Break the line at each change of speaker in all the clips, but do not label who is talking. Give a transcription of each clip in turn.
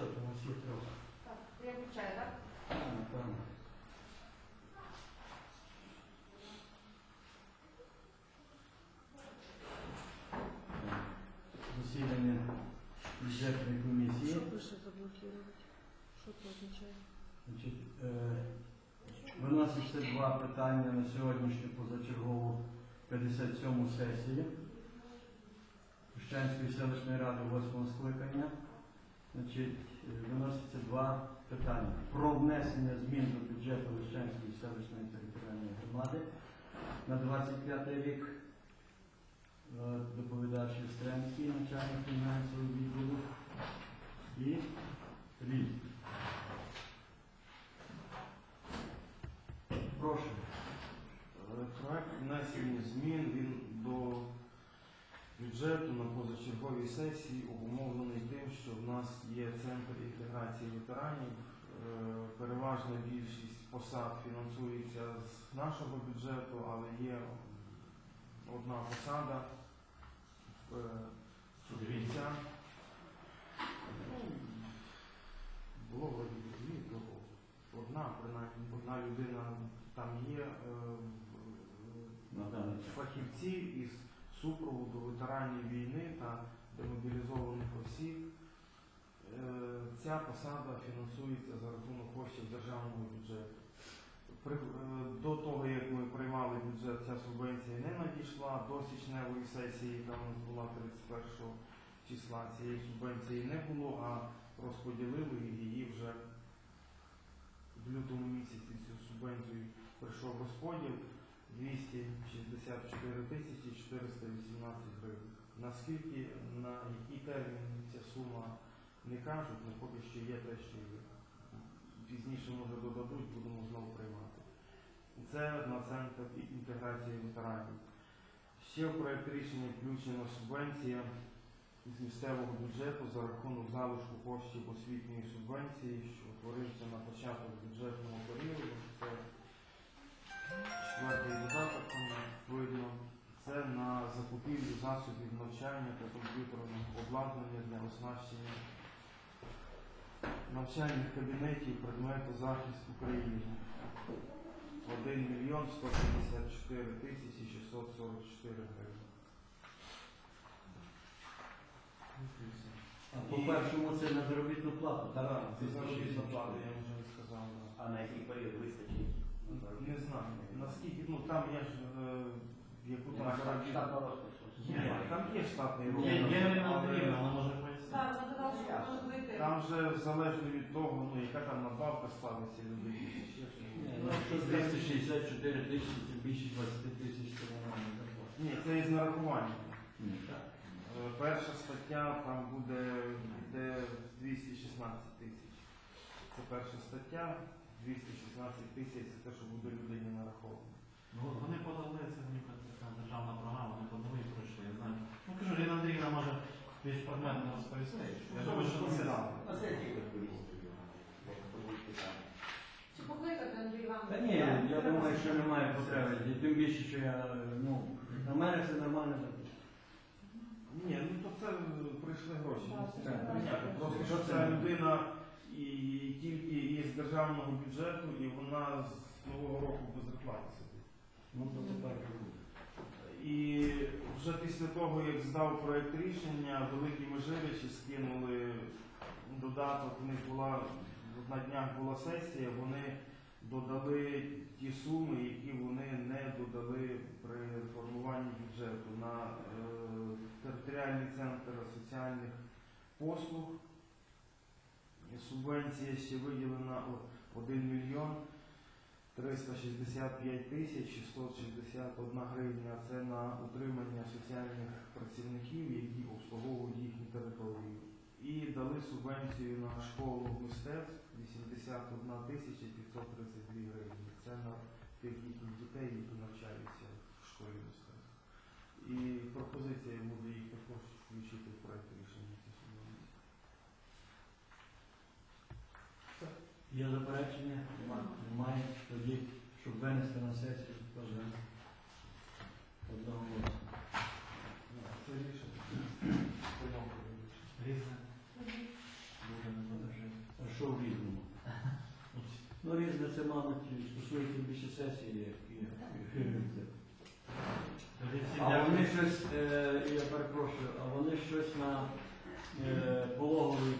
що, то на всіх трьох.
Так, я включаю, так?
А, напевно. Засідання бюджетної комісії.
Що пише заблокувати? Що це означає?
Значить, е, виноситься два питання на сьогоднішню позачергову 57 сесію Пущанської селищної ради 8 скликання. Значить, е, виноситься два питання про внесення змін до бюджету Лищанської селищної територіальної громади на 25 рік. Е, Доповідач Стренський, начальник фінансового відділу і Ліль. Прошу.
Е, Проект внесення змін бюджету на позачерговій сесії обумовлений тим, що в нас є центр інтеграції ветеранів. Е, Переважна більшість посад фінансується з нашого бюджету, але є одна посада е. Ну, Було вроді дві, одна, принаймні, одна людина там є. е, фахівці із супроводу ветеранів війни та демобілізованих осіб. Е, Ця посада фінансується за рахунок коштів державного бюджету. Е, До того, як ми приймали бюджет, ця субвенція не надійшла. До січневої сесії, яка у нас була 31 числа, цієї субвенції не було, а розподілили її вже в лютому місяці цю субвенцію прийшов розподіл. 264 тисячі 418 гривень. Наскільки, на який термін ця сума не кажуть, але поки що є те, що є. Пізніше може додадуть, будемо знову приймати. Це на центр інтеграції ветеранів. Ще в проєкт рішення включена субвенція з місцевого бюджету за рахунок залишку коштів освітньої субвенції, що утворився на початок бюджетного періоду. Це Четвертий додаток там видно. Це на закупівлю засобів навчання та комп'ютерного обладнання для оснащення навчальних кабінетів предмету захист України. 1 мільйон 154 тисячі 644 гривень.
А по першому це на заробітну плату, так?
Це заробітна плата, я вже не сказав.
А на який період вистачить?
Не знаю. Наскільки, ну там я ж е, там
штатного розпису.
Ні, там є штатний
Є,
розпис,
є
але-
може пояснити.
Так, вона казала, що може вийти.
Там же залежно від того, ну яка там надбавка ставиться людей. ще щось.
Ні, ну, Якщо 264 тисячі, це більше 20 тисяч, то нормально.
Ні, це із нарахуванням. Е, Перша стаття там буде йде 216 тисяч. Це перша стаття, 216 тисяч це те, що буде людині нараховано.
Ну, от вони подали, це мені така державна програма, вони подали і пройшли. Я знаю. Ну кажу, Ірина Андріївна може більш предметно розповісти. Я думаю, що це
Да.
А це тільки відповісти.
Чи покликати Андрій Іванович?
Та ні, я думаю, що немає потреби. І Тим більше, що я, ну, на мене це нормально.
Ні, ну то це прийшли гроші.
Так,
ну, це. Просто
Що це?
ця людина і тільки із державного бюджету, і вона з нового року без зарплати сидить.
Ну, то тепер буде.
І вже після того, як здав проєкт рішення, великі межиричі скинули додаток, у них була на днях була сесія, вони додали ті суми, які вони не додали при формуванні бюджету на е, територіальний центр соціальних послуг. Субвенція ще виділена 1 мільйон 365 тисяч 661 гривня. Це на утримання соціальних працівників, які обслуговують їхню територію. І дали субвенцію на школу мистецтв 81 тисяча 532 гривні. Це на тих їхніх дітей, які навчаються в школі мистецтв. І пропозиція буде їх також включити в проект рішення ці субвенції.
Є заперечення? Немає. Тоді, щоб винести на сесію, то одного голосу.
Це рішення.
Різне. Буде.
що в різному? Ну, різне це, мабуть, стосується більше сесії, як і. А вони щось, е, я перепрошую, а вони щось на е, пологовий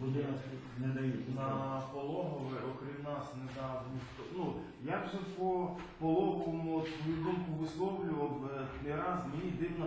будинок не дають.
На пологове, окрім нас, не дав ніхто. Ну, я вже по пологовому свою думку висловлював е, не раз, мені дивна